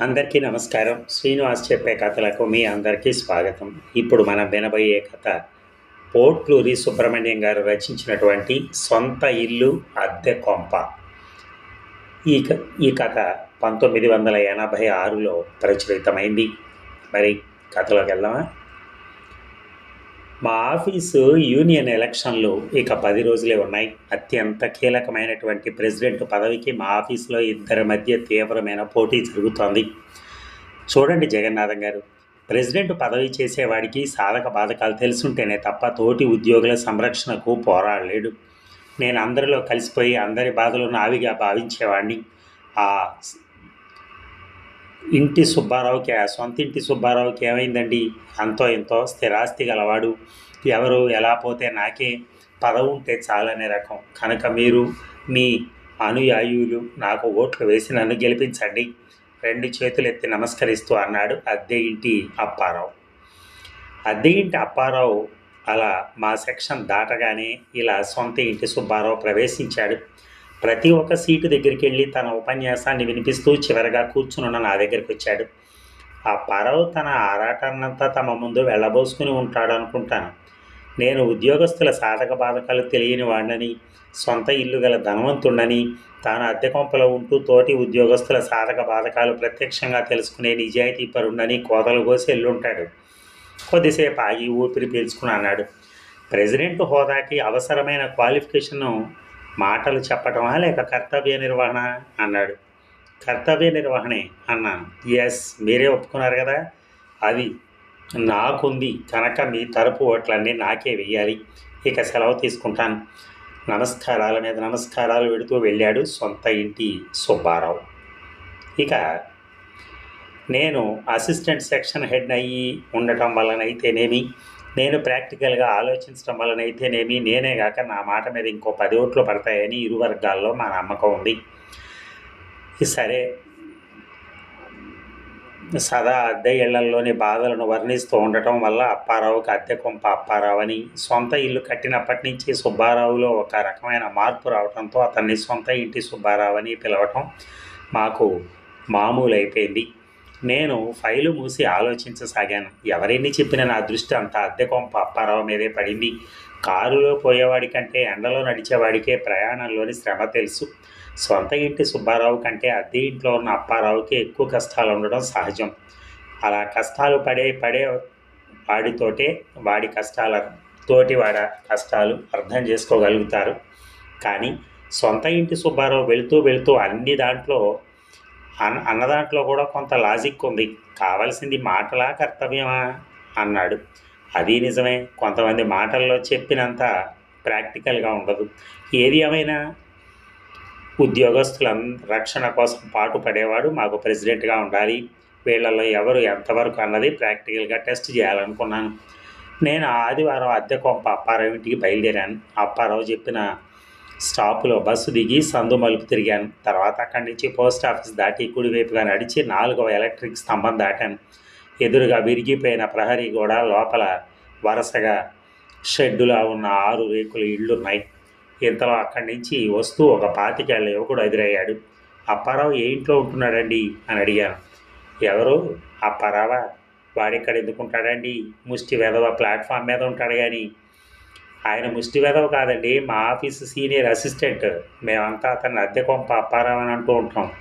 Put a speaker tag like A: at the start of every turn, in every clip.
A: అందరికీ నమస్కారం. శ్రీనివాస్ చెప్పే కథలకు మీ అందరికీ స్వాగతం. ఇప్పుడు మనం వినబోయే కథ పోట్లూరి సుబ్రహ్మణ్యం గారు రచించినటువంటి సొంత ఇల్లు అద్దె కొంప. ఈ క ఈ కథ పంతొమ్మిది వందల ఎనభై ఆరులో ప్రచురితమైంది. మరి కథలోకి వెళ్దామా? మా ఆఫీసు యూనియన్ ఎలక్షన్లు ఇక పది రోజులే ఉన్నాయి. అత్యంత కీలకమైనటువంటి ప్రెసిడెంట్ పదవికి మా ఆఫీసులో ఇద్దరి మధ్య తీవ్రమైన పోటీ జరుగుతోంది. చూడండి జగన్నాథం గారు. ప్రెసిడెంట్ పదవి చేసేవాడికి సాధక బాధకాలు తెలుసుంటేనే తప్ప తోటి ఉద్యోగుల సంరక్షణకు పోరాడలేడు. నేను అందరిలో కలిసిపోయి అందరి బాధలు నావిగా భావించేవాడిని ఆ ఇంటి సుబ్బారావుకి సొంత ఇంటి సుబ్బారావుకి ఏమైందండి? అంతో ఎంతో స్థిరాస్తి గలవాడు. ఎవరు ఎలా పోతే నాకే పదవి ఉంటే చాలనే రకం. కనుక మీరు మీ అనుయాయులు నాకు ఓట్లు వేసి నన్ను గెలిపించండి. రెండు చేతులు ఎత్తి నమస్కరిస్తూ అన్నాడు అద్దె ఇంటి అప్పారావు. అద్దె ఇంటి అప్పారావు అలా మా సెక్షన్ దాటగానే ఇలా సొంత ఇంటి సుబ్బారావు ప్రవేశించాడు. ప్రతి ఒక్క సీటు దగ్గరికి వెళ్ళి తన ఉపన్యాసాన్ని వినిపిస్తూ చివరగా కూర్చునున్న నా దగ్గరికి వచ్చాడు. ఆ పరవ్ తన ఆరాటాన్నంతా తమ ముందు వెళ్ళబోసుకుని ఉంటాడు అనుకుంటాను. నేను ఉద్యోగస్తుల సాధక బాధకాలు తెలియని వాడినని సొంత ఇల్లు గల ధనవంతుడని తాను అద్దె కొంపలో ఉంటూ తోటి ఉద్యోగస్తుల సాధక బాధకాలు ప్రత్యక్షంగా తెలుసుకునే నిజాయితీ పరుండని కోతలు కోసి వెళ్ళుంటాడు కొద్దిసేపు ఆగి ఊపిరి పీల్చుకుని అన్నాడు. ప్రెసిడెంట్ హోదాకి అవసరమైన క్వాలిఫికేషన్ను మాటలు చెప్పటమా లేక కర్తవ్య నిర్వహణ అన్నాడు. కర్తవ్య నిర్వహణే అన్నాను. ఎస్ మీరే ఒప్పుకున్నారు కదా? అది నాకుంది. కనుక మీ తరపు ఓట్లన్నీ నాకే వెయ్యాలి. ఇక సెలవు తీసుకుంటాను. నమస్కారాల మీద నమస్కారాలు పెడుతూ వెళ్ళాడు సొంత ఇంటి సుబ్బారావు. ఇక నేను అసిస్టెంట్ సెక్షన్ హెడ్ అయ్యి ఉండటం వలనైతేనేమి నేను ప్రాక్టికల్గా ఆలోచించడం వలనైతేనేమి నేనే కాక నా మాట మీద ఇంకో పది ఓట్లు పడతాయని ఇరు వర్గాల్లో మా నమ్మకం ఉంది. సరే. సదా అద్దె ఇళ్ళల్లోని బాధలను వర్ణిస్తూ ఉండటం వల్ల అప్పారావుకి అద్దె కొంప అప్పారావు అని సొంత ఇల్లు కట్టినప్పటి నుంచి సుబ్బారావులో ఒక రకమైన మార్పు రావడంతో అతన్ని సొంత ఇంటి సుబ్బారావు అని పిలవటం మాకు మామూలు అయిపోయింది నేను ఫైలు మూసి ఆలోచించసాగాను. ఎవరిని చెప్పిన నా దృష్టి అంత అద్దె కొంప అప్పారావు మీదే పడింది. కారులో పోయేవాడి కంటే ఎండలో నడిచేవాడికే ప్రయాణంలోని శ్రమ తెలుసు. సొంత ఇంటి సుబ్బారావు కంటే అద్దె ఇంట్లో ఉన్న అప్పారావుకి ఎక్కువ కష్టాలు ఉండడం సహజం. అలా కష్టాలు పడే పడే వాడితోటే వాడి కష్టాల తోటి వాడ కష్టాలు అర్థం చేసుకోగలుగుతారు. కానీ సొంత ఇంటి సుబ్బారావు వెళుతూ వెళుతూ అన్ని దాంట్లో అన్న అన్న దాంట్లో కూడా కొంత లాజిక్ ఉంది. కావాల్సింది మాటలా కర్తవ్యమా? అన్నాడు. అది నిజమే. కొంతమంది మాటల్లో చెప్పినంత ప్రాక్టికల్గా ఉండదు. ఏది ఏమైనా? ఉద్యోగస్తుల రక్షణ కోసం పాటు పడేవాడు మాకు ప్రెసిడెంట్గా ఉండాలి. వీళ్ళల్లో ఎవరు ఎంతవరకు అన్నది ప్రాక్టికల్గా టెస్ట్ చేయాలనుకున్నాను. నేను ఆదివారం అద్దె కొంప అప్పారావు ఇంటికి బయలుదేరాను. అప్పారావు చెప్పిన స్టాపులో బస్సు దిగి సందు మలుపు తిరిగాను. తర్వాత అక్కడి నుంచి పోస్ట్ ఆఫీస్ దాటి కుడివైపుగా నడిచి నాలుగవ ఎలక్ట్రిక్ స్తంభం దాటాను. ఎదురుగా విరిగిపోయిన ప్రహరీ గోడ లోపల వరుసగా షెడ్డులా ఉన్న ఆరు రేకుల ఇళ్ళున్నాయి. ఇంతలో అక్కడి నుంచి వస్తూ ఒక పాతికేళ్ళ యువకుడు ఎదురయ్యాడు. అప్పారావు ఏ ఇంట్లో ఉంటున్నాడండి? అని అడిగాను. ఎవరు? అప్పారావా? వాడిక్కడ ఎందుకుంటాడండి? ముష్టి వెధవ ప్లాట్ఫామ్ మీద ఉంటాడు కానీ ఆయన ముష్టి కాదండి మా ఆఫీస్ సీనియర్ అసిస్టెంట్. మేమంతా అతన్ని అద్దె కొంప అప్పారావు అని అంటూ ఉంటాం.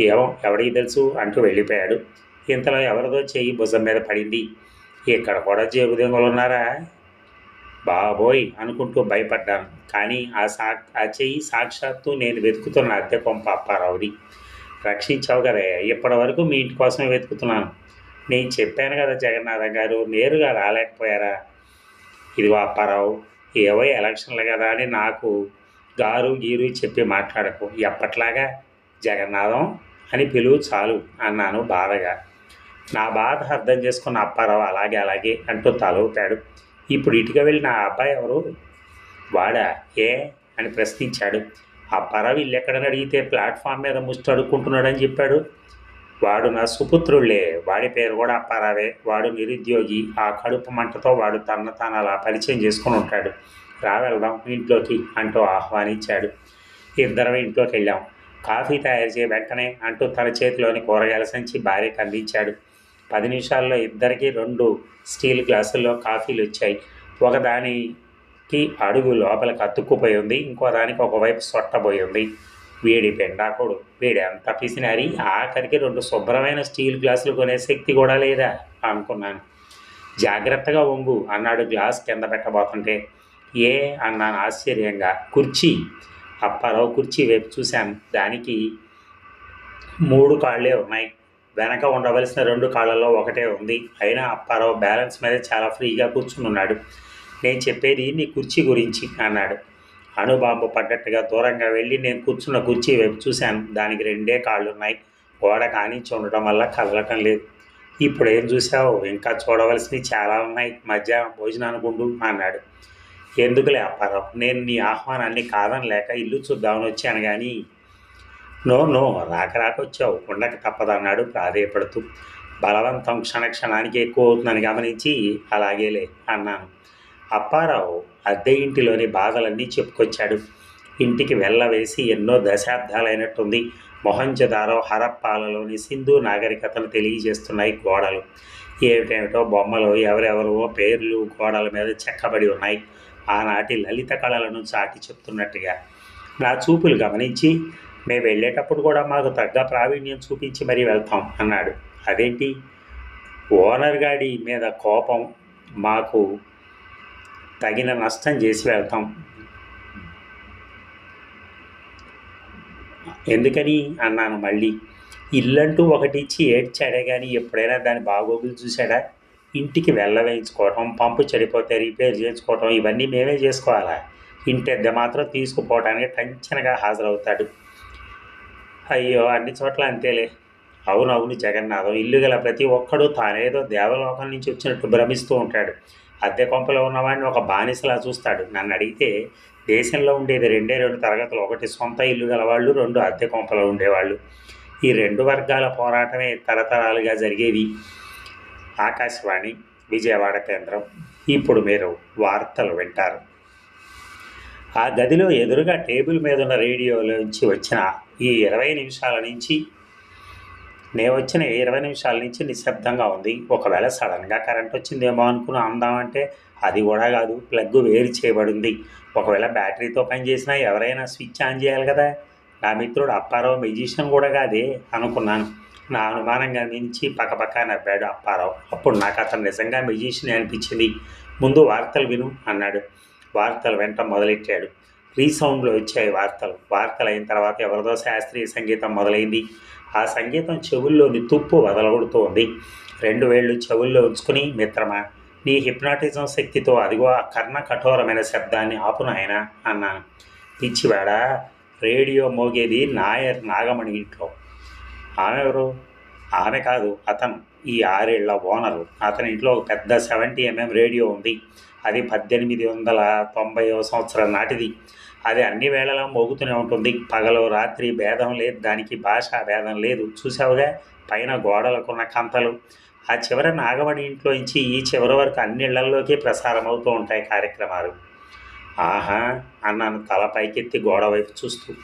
A: ఏమో ఎవడికి తెలుసు అంటూ వెళ్ళిపోయాడు. ఇంతలో ఎవరిదో చెయ్యి భుజం మీద పడింది. ఇక్కడ కూడా జేబు దొంగలు ఉన్నారా? బాబోయ్ అనుకుంటూ భయపడ్డాను. కానీ ఆ సా ఆ చెయ్యి సాక్షాత్తు నేను వెతుకుతున్న అద్దె కొంప అప్పారావుది. రక్షించావు కదా ఇప్పటి వరకు మీ ఇంటి కోసమే వెతుకుతున్నాను. నేను చెప్పాను కదా జగన్నాథ గారు నేరుగా రాలేకపోయారా? ఇదిగో అప్పారావు ఏవో ఎలక్షన్లు కదా అని నాకు గారు గీరు చెప్పి మాట్లాడకు. ఎప్పట్లాగా? జగన్నాథం అని పిలువు చాలు అన్నాను బాధగా. నా బాధ అర్థం చేసుకున్న అప్పారావు అలాగే అలాగే అంటూ తలవుతాడు ఇప్పుడు ఇటుక వెళ్ళిన ఆ అబ్బాయి ఎవరు? వాడా? ఏ? అని ప్రశ్నించాడు. అప్పారావు ఇల్లు ఎక్కడని అడిగితే ప్లాట్ఫామ్ మీద ముష్టి అడుక్కుంటున్నాడని చెప్పాడు. వాడు నా సుపుత్రుళ్ళే. వాడి పేరు కూడా అప్పారావే. వాడు నిరుద్యోగి. ఆ కడుపు మంటతో వాడు తన తాను అలా పరిచయం చేసుకుని ఉంటాడు. రా వెళ్దాం. ఇంట్లోకి అంటూ ఆహ్వానించాడు. ఇద్దరం ఇంట్లోకి వెళ్ళాం. కాఫీ తయారు చేయ వెంటనే అంటూ తన చేతిలోని కూరగాయల సంచి భార్యకు అందించాడు. పది నిమిషాల్లో ఇద్దరికి రెండు స్టీల్ గ్లాసుల్లో కాఫీలు వచ్చాయి. ఒకదానికి అడుగు లోపలికి అతుక్కుపోయి ఉంది. ఇంకో దానికి ఒకవైపు సొట్టబోయి ఉంది. వీడి పెండాకుడు వీడి ఎంత పిసినారి ఆఖరికి రెండు శుభ్రమైన స్టీల్ గ్లాసులు కొనే శక్తి కూడా లేదా? అనుకున్నాను. జాగ్రత్తగా వంగు అన్నాడు గ్లాస్ కింద పెట్టబోతుంటే. ఏ? అన్నాను ఆశ్చర్యంగా. కుర్చీ? అప్పారావు కుర్చీ వైపు చూశాను. దానికి మూడు కాళ్ళే ఉన్నాయి. వెనక ఉండవలసిన రెండు కాళ్ళల్లో ఒకటే ఉంది. అయినా అప్పారావు బ్యాలెన్స్ మీద చాలా ఫ్రీగా కూర్చుని ఉన్నాడు. నేను చెప్పేది నీ కుర్చీ గురించి అన్నాడు. అణుబాంబు పడ్డట్టుగా దూరంగా వెళ్ళి నేను కూర్చున్న కుర్చీ వైపు చూశాను. దానికి రెండే కాళ్ళు ఉన్నాయి గోడ కానించి ఉండటం వల్ల కదలటం లేదు. ఇప్పుడు ఏం చూసావు ఇంకా చూడవలసినవి చాలా ఉన్నాయి. మధ్యాహ్నం భోజనానికి ఉండు అన్నాడు. ఎందుకులే అప్పారావు నేను నీ ఆహ్వానాన్ని కాదని లేక ఇల్లు చూద్దామని వచ్చాను కానీ నో నో రాక రాక వచ్చావు. ఉండక తప్పదన్నాడు ప్రాధేయపడుతూ. బలవంతం క్షణ క్షణానికి ఎక్కువ అవుతుందని గమనించి అలాగేలే అన్నాను. అప్పారావు అద్దె ఇంటిలోని బాధలన్నీ చెప్పుకొచ్చాడు. ఇంటికి వెళ్ళవేసి ఎన్నో దశాబ్దాలైనట్టుంది. మొహంజదారో హరప్పాలలోని సింధు నాగరికతను తెలియజేస్తున్నాయి గోడలు. ఏమిటేమిటో బొమ్మలు ఎవరెవరో పేర్లు గోడల మీద చెక్కబడి ఉన్నాయి. ఆనాటి లలిత కళలను చాటి చెప్తున్నట్టుగా. నా చూపులు గమనించి మేము వెళ్ళేటప్పుడు కూడా మాకు తగ్గ ప్రావీణ్యం చూపించి మరీ వెళ్తాం అన్నాడు. అదేంటి? ఓనర్ గాడి మీద కోపం మాకు తగిన నష్టం చేసి వెళ్తాం. ఎందుకని? అన్నాను మళ్ళీ. ఇల్లంటూ ఒకటి ఇచ్చి ఏడ్చాడే కానీ ఎప్పుడైనా దాని బాగోగులు చూశాడా? ఇంటికి వెళ్ళవేయించుకోవటం పంపు చెడిపోతే రిపేర్ చేయించుకోవటం ఇవన్నీ మేమే చేసుకోవాలా? ఇంటిద్దె మాత్రం తీసుకుపోవడానికి టెన్షన్గా హాజరవుతాడు. అయ్యో అన్ని చోట్ల అంతేలే. అవునవును జగన్నాథం ఇల్లు గల ప్రతి ఒక్కడు తానేదో దేవలోకం నుంచి వచ్చినట్టు భ్రమిస్తూ ఉంటాడు. అద్దె కొంపలో ఉన్నవాడిని ఒక బానిసలా చూస్తాడు. నన్ను అడిగితే దేశంలో ఉండేది రెండే రెండు తరగతులు. ఒకటి సొంత ఇల్లు గలవాళ్ళు రెండు అద్దె కొంపలో ఉండేవాళ్ళు. ఈ రెండు వర్గాల పోరాటమే తరతరాలుగా జరిగేవి. ఆకాశవాణి విజయవాడ కేంద్రం. ఇప్పుడు మీరు వార్తలు వింటారు. ఆ గదిలో ఎదురుగా టేబుల్ మీద ఉన్న రేడియోలోంచి వచ్చిన ఈ ఇరవై నిమిషాల నుంచి నేను వచ్చిన ఇరవై నిమిషాల నుంచి నిశ్శబ్దంగా ఉంది. ఒకవేళ సడన్గా కరెంట్ వచ్చిందేమో అనుకుని అందామంటే అది కూడా కాదు ప్లగ్ వేరు చేయబడింది. ఒకవేళ బ్యాటరీతో పనిచేసినా ఎవరైనా స్విచ్ ఆన్ చేయాలి కదా? నా మిత్రుడు అప్పారావు మ్యూజిషియన్ కూడా కాదే అనుకున్నాను. నా అనుమానంగా మించి పక్కపక్క నవ్వాడు అప్పారావు. అప్పుడు నాకు అతను నిజంగా మ్యూజిషియన్ అనిపించింది. ముందు వార్తలు విను అన్నాడు. వార్తలు వెంట మొదలెట్టాడు. రీసౌండ్లో వచ్చాయి వార్తలు. వార్తలు అయిన తర్వాత ఎవరిదో శాస్త్రీయ సంగీతం మొదలైంది. ఆ సంగీతం చెవుల్లోని తుప్పు వదలగొడుతోంది. రెండు వేళ్ళు చెవుల్లో ఉంచుకుని మిత్రమా నీ హిప్నాటిజం శక్తితో అదిగో ఆ కర్ణ కఠోరమైన శబ్దాన్ని ఆపునాయన అన్నాను. పిచ్చివాడ రేడియో మోగేది నాయర్ నాగమణి ఇంట్లో. ఆమె ఎవరు? ఆమె కాదు అతను. ఈ ఆరేళ్ళ ఓనరు. అతని ఇంట్లో ఒక పెద్ద సెవెంటీ ఎంఎం రేడియో ఉంది. అది పద్దెనిమిది వందల తొంభై సంవత్సరం నాటిది. అది అన్ని వేళలా మోగుతూనే ఉంటుంది. పగలు రాత్రి భేదం లేదు. దానికి భాష భేదం లేదు. చూసావుగా? పైన గోడలకున్న కంతలు. ఆ చివర నాగమణి ఇంట్లో నుంచి ఈ చివరి వరకు అన్ని ఇళ్ళల్లోకి ప్రసారం అవుతూ ఉంటాయి కార్యక్రమాలు. ఆహా! అన్నాను తల పైకెత్తి గోడ వైపు చూస్తూ.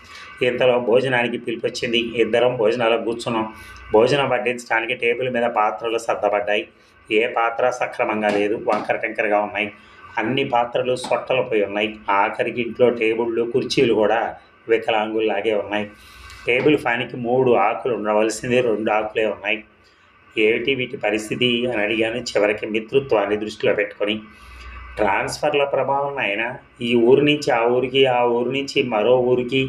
A: ఇంతలో భోజనానికి పిలిపొచ్చింది. ఇద్దరం భోజనాలకు కూర్చున్నాం. భోజనం వడ్డించడానికి టేబుల్ మీద పాత్రలు సర్దబడ్డాయి. ఏ పాత్ర సక్రమంగా లేదు. వంకర టెంకరగా ఉన్నాయి. అన్ని పాత్రలు సొట్టలు పోయి ఉన్నాయి. ఆఖరికి ఇంట్లో టేబుళ్ళు కుర్చీలు కూడా వికలాంగుల్లాగే ఉన్నాయి. టేబుల్ ఫ్యాన్కి మూడు ఆకులు ఉండవలసింది. రెండు ఆకులే ఉన్నాయి. ఏమిటి వీటి పరిస్థితి? అని అడిగాను చివరికి మిత్రుత్వాన్ని దృష్టిలో పెట్టుకొని. ట్రాన్స్ఫర్ల ప్రభావం అయినా ఈ ఊరు నుంచి ఆ ఊరికి ఆ ఊరు నుంచి మరో ఊరికి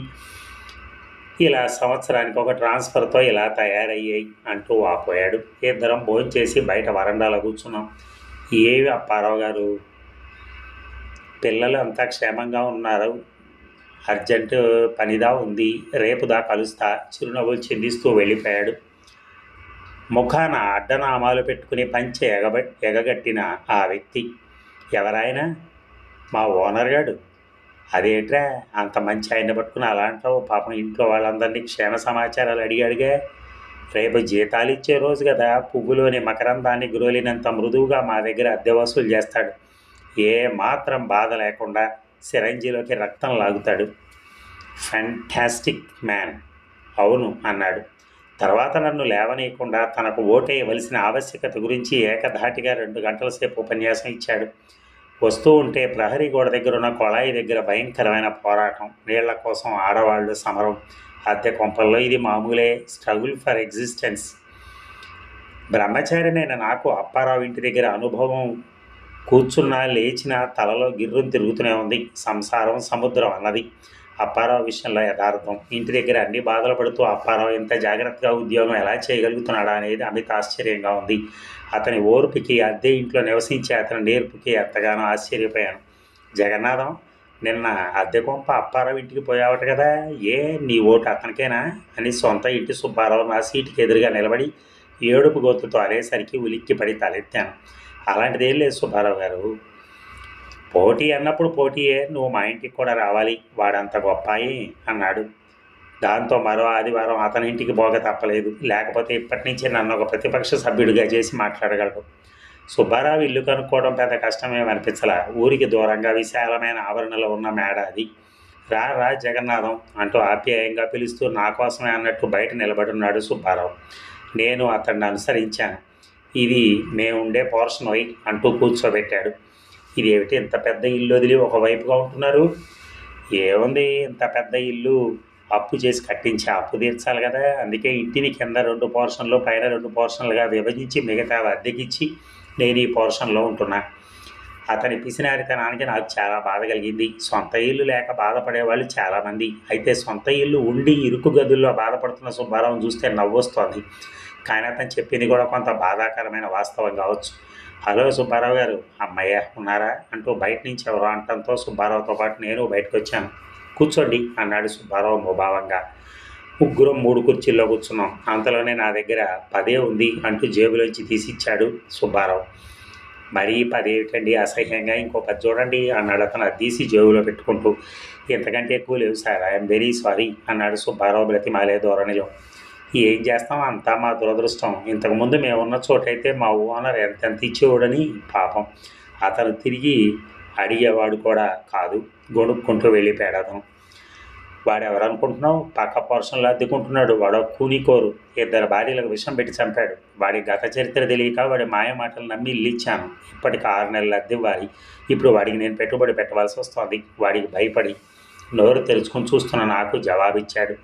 A: ఇలా సంవత్సరానికి ఒక ట్రాన్స్ఫర్తో ఇలా తయారయ్యాయి అంటూ వాపోయాడు. ఇద్దరం భోజనం చేసి బయట వరండాలో కూర్చున్నాం. ఏవి అప్పారావు గారు? పిల్లలు అంతా క్షేమంగా ఉన్నారు. అర్జెంటు పనిదా ఉంది. రేపు దా కలుస్తా. చిరునవ్వులు చిందిస్తూ వెళ్ళిపోయాడు. ముఖాన అడ్డనామాలు పెట్టుకుని పంచె ఎగబ ఎగగట్టిన ఆ వ్యక్తి. ఎవరాయన? మా ఓనర్ గాడు. అదేంట్రా అంత మంచి ఆయన పట్టుకుని అలా అంటావు? పాపం ఇంట్లో వాళ్ళందరినీ క్షేమ సమాచారాలు అడిగాడుగా. రేపు జీతాలు ఇచ్చే రోజు కదా పువ్వులోని మకరందాన్ని గురోలినంత మృదువుగా మా దగ్గర అద్దె వసూలు చేస్తాడు. ఏ మాత్రం బాధ లేకుండా సిరంజిలోకి రక్తం లాగుతాడు. ఫ్యాంటాస్టిక్ మ్యాన్ అవును అన్నాడు. తర్వాత నన్ను లేవనీయకుండా తనకు ఓటేయవలసిన ఆవశ్యకత గురించి ఏకధాటిగా రెండు గంటల సేపు ఉపన్యాసం ఇచ్చాడు. వస్తూ ఉంటే ప్రహరీ గోడ దగ్గర ఉన్న కొళాయి దగ్గర భయంకరమైన పోరాటం నీళ్ళ కోసం ఆడవాళ్ళు సమరం అద్దె కొంపల్లో ఇది మామూలే స్ట్రగుల్ ఫర్ ఎగ్జిస్టెన్స్. బ్రహ్మచారినైన నాకు అప్పారావు ఇంటి దగ్గర అనుభవం కూర్చున్నా లేచినా తలలో గిర్రం తిరుగుతూనే ఉంది. సంసారం సముద్రం అన్నది. అప్పారావు విషయంలో యథార్థం. ఇంటి దగ్గర అన్ని బాధలు పడుతూ అప్పారావు ఇంత జాగ్రత్తగా ఉద్యోగం ఎలా చేయగలుగుతున్నాడా? అనేది అమిత ఆశ్చర్యంగా ఉంది. అతని ఓర్పుకి అద్దె ఇంట్లో నివసించే అతని నేర్పుకి ఎంతగానో ఆశ్చర్యపోయాను. జగన్నాథం నిన్న అద్దె కొంప అప్పారావు ఇంటికి పోయావట కదా ఏ నీ ఓటు అతనికేనా? అని సొంత ఇంటి సుబ్బారావు నా సీటుకి ఎదురుగా నిలబడి ఏడుపు గొంతుతో అనేసరికి ఉలిక్కి పడి తలెత్తాను. అలాంటిదేం లేదు సుబ్బారావు గారు పోటీ అన్నప్పుడు పోటీయే నువ్వు మా ఇంటికి కూడా రావాలి వాడంత గొప్పాయి అన్నాడు. దాంతో మరో ఆదివారం అతని ఇంటికి పోగ తప్పలేదు. లేకపోతే ఇప్పటి నుంచి నన్ను ఒక ప్రతిపక్ష సభ్యుడిగా చేసి మాట్లాడగలడు. సుబ్బారావు ఇల్లు కనుక్కోవడం పెద్ద కష్టమేమనిపించలా ఊరికి దూరంగా విశాలమైన ఆవరణలో ఉన్న మేడ అది. రా రా జగన్నాథం అంటూ ఆప్యాయంగా పిలుస్తూ నా కోసమే అన్నట్టు బయట నిలబడున్నాడు సుబ్బారావు. నేను అతన్ని అనుసరించాను. ఇది మేముండే పోర్షన్ పోయి అంటూ కూర్చోబెట్టాడు. ఇది ఇంత పెద్ద ఇల్లు వదిలి ఒకవైపుగా ఉంటున్నారు? ఏముంది ఇంత పెద్ద ఇల్లు? అప్పు చేసి కట్టించి అప్పు తీర్చాలి కదా. అందుకే ఇంటిని కింద రెండు పోర్షన్లు పైన రెండు పోర్షన్లుగా విభజించి మిగతా అద్దెకిచ్చి నేను ఈ పోర్షన్లో ఉంటున్నా. అతని పిసినారితనానికి నాకు చాలా బాధ కలిగింది. సొంత ఇల్లు లేక బాధపడేవాళ్ళు చాలామంది. అయితే సొంత ఇల్లు ఉండి ఇరుకు గదుల్లో బాధపడుతున్న సుబ్బారావు చూస్తే నవ్వొస్తోంది. కానీ అతను చెప్పింది కూడా కొంత బాధాకరమైన వాస్తవం కావచ్చు. హలో సుబ్బారావు గారు అమ్మయ్య ఉన్నారా? అంటూ బయట నుంచి ఎవరో అంటంతో సుబ్బారావుతో పాటు నేను బయటకు వచ్చాను. కూర్చోండి అన్నాడు సుబ్బారావు ముభావంగా. ముగ్గురం మూడు కుర్చీల్లో కూర్చున్నాం. అంతలోనే నా దగ్గర పదే ఉంది అంటూ జేబులోంచి తీసిచ్చాడు సుబ్బారావు. మరీ పదేమిటండి అసహ్యంగా ఇంకో పది చూడండి అన్నాడు అతను అది తీసి జేబులో పెట్టుకుంటూ. ఇంతకంటే ఎక్కువ లేవు సార్ ఐఎమ్ వెరీ సారీ అన్నాడు సుబ్బారావు బ్రతిమాలే ధోరణిలో. ఏం చేస్తాం? అంతా మా దురదృష్టం. ఇంతకుముందు మేమున్న చోటైతే మా ఓనర్ ఎంతెంత ఇచ్చేవాడని పాపం. అతను తిరిగి అడిగేవాడు కూడా కాదు. గొడుక్కుంటూ వెళ్ళిపోయాడు అతను వాడు ఎవరనుకుంటున్నావు పక్క పోర్షన్లో అద్దెకుంటున్నాడు. వాడు కూనికోరు. ఇద్దరు భార్యలకు విషం పెట్టి చంపాడు. వాడి గత చరిత్ర తెలియక వాడి మాయ మాటలు నమ్మి ఇల్లిచ్చాను ఇప్పటికి ఆరు నెలలు అద్దె ఇవ్వాలి. ఇప్పుడు వాడికి నేను పెట్టుబడి పెట్టవలసి వస్తుంది. వాడికి భయపడి నోరు తెరుచుకొని చూస్తున్న నాకు జవాబిచ్చాడు.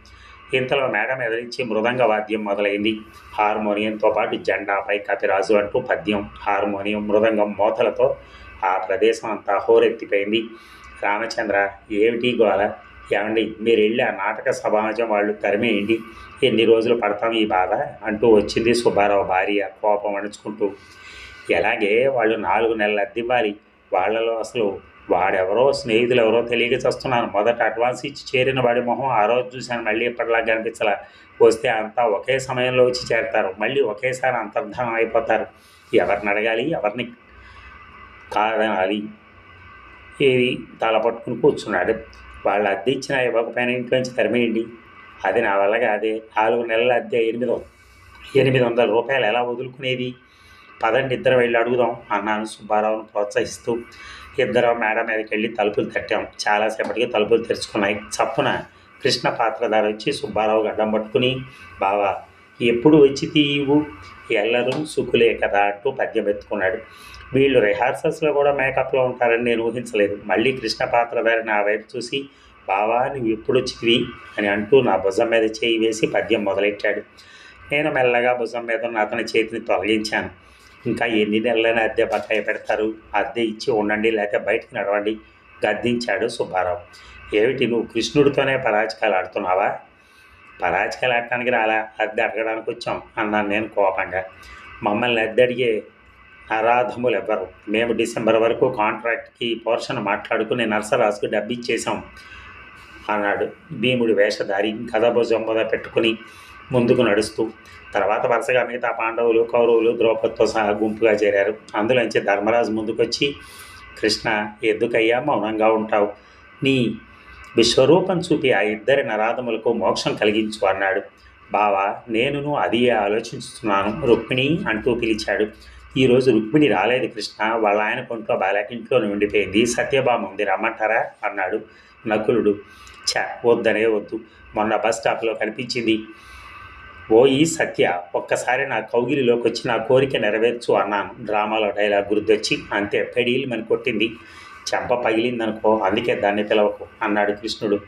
A: ఇంతలో మేడం ఎదిరించి మృదంగ వాద్యం మొదలైంది. హార్మోనియంతో పాటు జెండాపై కపిరాజు అంటూ పద్యం హార్మోనియం మృదంగం మోతలతో ఆ ప్రదేశం అంతా హోరెత్తిపోయింది. రామచంద్ర ఏమిటి గోల? ఏమండి మీరు వెళ్ళి ఆ నాటక సమాజం వాళ్ళు తరిమేయండి. ఎన్ని రోజులు పడతాం ఈ బాధ? అంటూ వచ్చింది సుబ్బారావు భార్య కోపం అణుచుకుంటూ. ఎలాగే వాళ్ళు నాలుగు నెలలు అద్దివ్వాలి వాళ్ళలో అసలు వాడెవరో స్నేహితులు ఎవరో తెలియక చేస్తున్నాను. మొదట అడ్వాన్స్ ఇచ్చి చేరిన వాడి మొహం ఆ రోజు చూశాను. మళ్ళీ ఎప్పటిలాగా కనిపించలా వస్తే అంతా ఒకే సమయంలో వచ్చి చేరతారు. మళ్ళీ ఒకేసారి అంతర్ధానం అయిపోతారు. ఎవరిని అడగాలి? ఎవరిని కాదనాలి ఏది? తల పట్టుకుని కూర్చున్నాడు. వాళ్ళు అద్దె ఇచ్చిన ఇవ్వకపోయినా ఇంట్లోంచి తరిమేయండి. అది నా వల్ల కాదే. నాలుగు నెలల అద్దె ఎనిమిది ఎనిమిది వందల రూపాయలు ఎలా వదులుకునేది? పదండి ఇద్దరు వెళ్ళి అడుగుదాం అన్నాను సుబ్బారావును ప్రోత్సహిస్తూ. ఇద్దరు మేడ మీదకి వెళ్ళి తలుపులు తట్టాం. చాలాసేపటికి తలుపులు తెరుచుకున్నాయి. చప్పున కృష్ణ పాత్రధార వచ్చి సుబ్బారావు గడ్డం పట్టుకుని బావా ఎప్పుడు వచ్చి తీయవు? ఎల్లరూ సుఖులే కదా అంటూ పద్యం ఎత్తుకున్నాడు వీళ్ళు రిహార్సల్స్లో కూడా మేకప్లో ఉంటారని నేను ఊహించలేదు. మళ్ళీ కృష్ణ పాత్రధారి నా వైపు చూసి బావా నువ్వు ఎప్పుడు వచ్చివి అని అంటూ నా భుజం మీద చేయి వేసి పద్యం మొదలెట్టాడు. నేను మెల్లగా భుజం మీద ఉన్న అతని చేతిని తొలగించాను. ఇంకా ఎన్ని నెలలైనా అద్దె బకాయి పెడతారు? అద్దె ఇచ్చి ఉండండి లేకపోతే బయటికి నడవండి గద్దించాడు సుబ్బారావు. ఏమిటి నువ్వు కృష్ణుడితోనే పరాజకాలు ఆడుతున్నావా? పరాజకాలు ఆడటానికి రాలా? అద్దె అడగడానికి వచ్చాం అన్నాను నేను కోపంగా. మమ్మల్ని అద్దె అడిగే అరాధములు ఎవ్వరు. మేము డిసెంబర్ వరకు కాంట్రాక్ట్కి పోర్షన్ మాట్లాడుకుని నర్సరాజుకు డబ్బు ఇచ్చేసాం అన్నాడు భీముడి వేషధారి. కథ భుజం మీద పెట్టుకుని ముందుకు నడుస్తూ తర్వాత వరుసగా మిగతా పాండవులు కౌరవులు ద్రౌపదితో సహా గుంపుగా చేరారు. అందులోంచి ధర్మరాజు ముందుకొచ్చి కృష్ణ ఎందుకయ్యా మౌనంగా ఉంటావు? నీ విశ్వరూపం చూపి ఆ ఇద్దరి నరాధములకు మోక్షం కలిగించు అన్నాడు. బావా నేనును అది ఆలోచిస్తున్నాను? రుక్మిణి అంటూ పిలిచాడు. ఈరోజు రుక్మిణి రాలేదు కృష్ణ. వాళ్ళ ఆయన కొంట్లో బాలేక ఇంట్లోనే ఉండిపోయింది. సత్యభామ ఉంది. రమ్మంటారా? అన్నాడు నకులుడు. చ వద్దనే వద్దు. మొన్న బస్ స్టాప్లో కనిపించింది. ఓ ఈ సత్య ఒక్కసారి నా కౌగిలిలోకి వచ్చి నా కోరిక నెరవేర్చు అన్నాను. డ్రామాలో డైలాగ్ గుర్తొచ్చి అంతే పెడీలు మని కొట్టింది. చెంప పగిలిందనుకో అందుకే దాన్ని పిలవకు అన్నాడు కృష్ణుడు.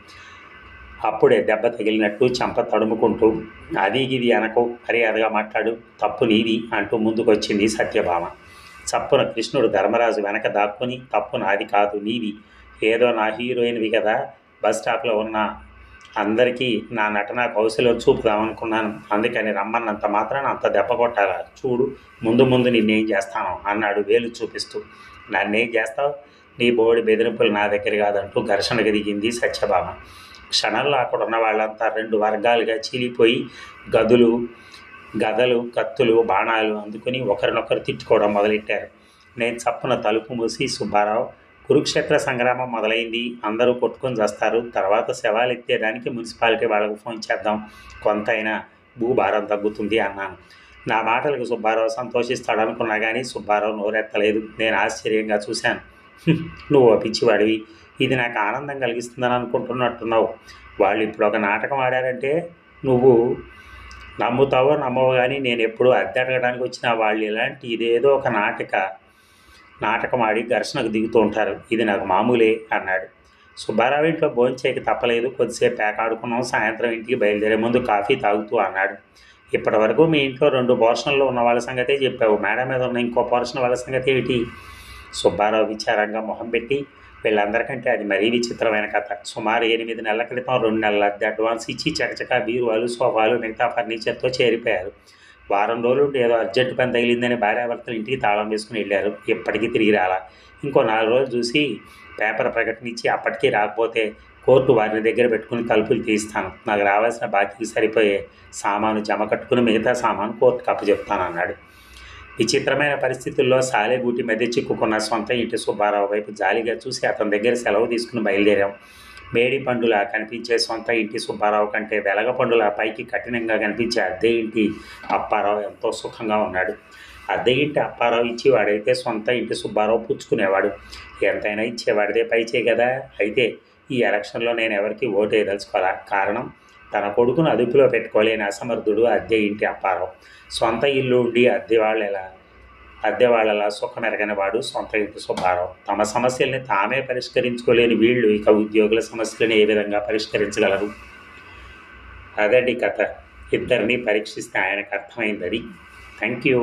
A: అప్పుడే దెబ్బ తగిలినట్టు చెంప తడుముకుంటూ అది ఇది అనకు మర్యాదగా మాట్లాడు తప్పు నీది అంటూ ముందుకొచ్చింది సత్యభామ. చప్పున కృష్ణుడు ధర్మరాజు వెనక దాక్కుని తప్పు నాది కాదు నీది. ఏదో నా హీరోయిన్వి కదా బస్ స్టాప్లో ఉన్న అందరికీ నా నటన కౌశలం చూపుదామనుకున్నాను అందుకని రమ్మన్నంత మాత్రాన అంత దెబ్బ కొట్టాలా? చూడు ముందు ముందు నిన్నేం చేస్తాను అన్నాడు వేలు చూపిస్తూ. నన్నేం చేస్తావు? నీ బోడి బెదిరింపులు నా దగ్గర కాదంటూ ఘర్షణకు దిగింది సత్యభామ. క్షణంలో అక్కడ ఉన్న వాళ్ళంతా రెండు వర్గాలుగా చీలిపోయి గదులు గదలు కత్తులు బాణాలు అందుకుని ఒకరినొకరు తిట్టుకోవడం మొదలెట్టారు. నేను చప్పున తలుపు మూసి సుబ్బారావు కురుక్షేత్ర సంగ్రామం మొదలైంది. అందరూ కొట్టుకొని చేస్తారు. తర్వాత శవాలు ఎత్తేదానికి మున్సిపాలిటీ వాళ్ళకు ఫోన్ చేద్దాం. కొంత అయినా భూభారం తగ్గుతుంది అన్నాను. నా మాటలకు సుబ్బారావు సంతోషిస్తాడు అనుకున్నా కానీ సుబ్బారావు నోరెత్తలేదు. నేను ఆశ్చర్యంగా చూశాను. నువ్వు పిచ్చివాడివి. ఇది నాకు ఆనందం కలిగిస్తుందని అనుకుంటున్నట్టున్నావు. వాళ్ళు ఇప్పుడు ఒక నాటకం ఆడారంటే నువ్వు నమ్ముతావో నమ్మవు కానీ నేను ఎప్పుడు అద్దె అడగడానికి వచ్చిన వాళ్ళు ఇలాంటి ఇదేదో ఒక నాటక నాటకం ఆడి ఘర్షణకు దిగుతూ ఉంటారు. ఇది నాకు మామూలే అన్నాడు. సుబ్బారావు ఇంట్లో భోంచేకి తప్పలేదు. కొద్దిసేపు పేకాడుకున్నాం సాయంత్రం ఇంటికి బయలుదేరే ముందు కాఫీ తాగుతూ అన్నాడు. ఇప్పటి వరకు మీ ఇంట్లో రెండు పోర్షన్లు ఉన్న వాళ్ళ సంగతే చెప్పావు. మేడ మీద ఉన్న ఇంకో పోర్షన్ వాళ్ళ సంగతి ఏమిటి సుబ్బారావు విచారంగా మొహం పెట్టి వీళ్ళందరికంటే అది మరీ విచిత్రమైన కథ. సుమారు ఎనిమిది నెలల క్రితం రెండు నెలల అద్దె అడ్వాన్స్ ఇచ్చి చకచకా బీరువాలు సోఫాలు మిగతా ఫర్నిచర్తో చేరిపోయారు. వారం రోజులు ఏదో అర్జెంటు పని తగిలిందని భార్యాభర్తలు ఇంటికి తాళం వేసుకుని వెళ్ళారు. ఇప్పటికీ తిరిగి రాలా. ఇంకో నాలుగు రోజులు చూసి పేపర్ ప్రకటన ఇచ్చి అప్పటికీ రాకపోతే కోర్టు వారిని దగ్గర పెట్టుకుని తలుపులు తీస్తాను. నాకు రావాల్సిన బాకీకి సరిపోయే సామాను జమ కట్టుకుని మిగతా సామాను కోర్టుకు అప్పచెప్తాను అన్నాడు. విచిత్రమైన పరిస్థితుల్లో సాలెగూటి మధ్య చిక్కుకున్న సొంత ఇంటి సుబ్బారావు వైపు జాలిగా చూసి అతని దగ్గర సెలవు తీసుకుని బయలుదేరాం. మేడి పండులా కనిపించే సొంత ఇంటి సుబ్బారావు కంటే వెలగ పండుల పైకి కఠినంగా కనిపించే అద్దె ఇంటి అప్పారావు ఎంతో సుఖంగా ఉన్నాడు. అద్దె ఇంటి అప్పారావు ఇచ్చి వాడైతే సొంత ఇంటి సుబ్బారావు పుచ్చుకునేవాడు. ఎంతైనా ఇచ్చేవాడిదే పైచే కదా? అయితే ఈ ఎలక్షన్లో నేను ఎవరికి ఓటు వేయదలుచుకోరా కారణం? తన కొడుకును అదుపులో పెట్టుకోలేని అసమర్థుడు అద్దె ఇంటి అప్పారావు. సొంత ఇల్లు ఉండి అద్దె వాళ్ళు ఎలా అద్దె వాళ్ళలా సుఖమెరగని వాడు సొంత ఇంటి సుబ్బారావు తమ సమస్యల్ని తామే పరిష్కరించుకోలేని వీళ్ళు ఇక ఉద్యోగుల సమస్యలను ఏ విధంగా పరిష్కరించగలరు? అదండి కథ. ఇద్దరిని పరీక్షిస్తే ఆయనకు అర్థమైంది థ్యాంక్ యూ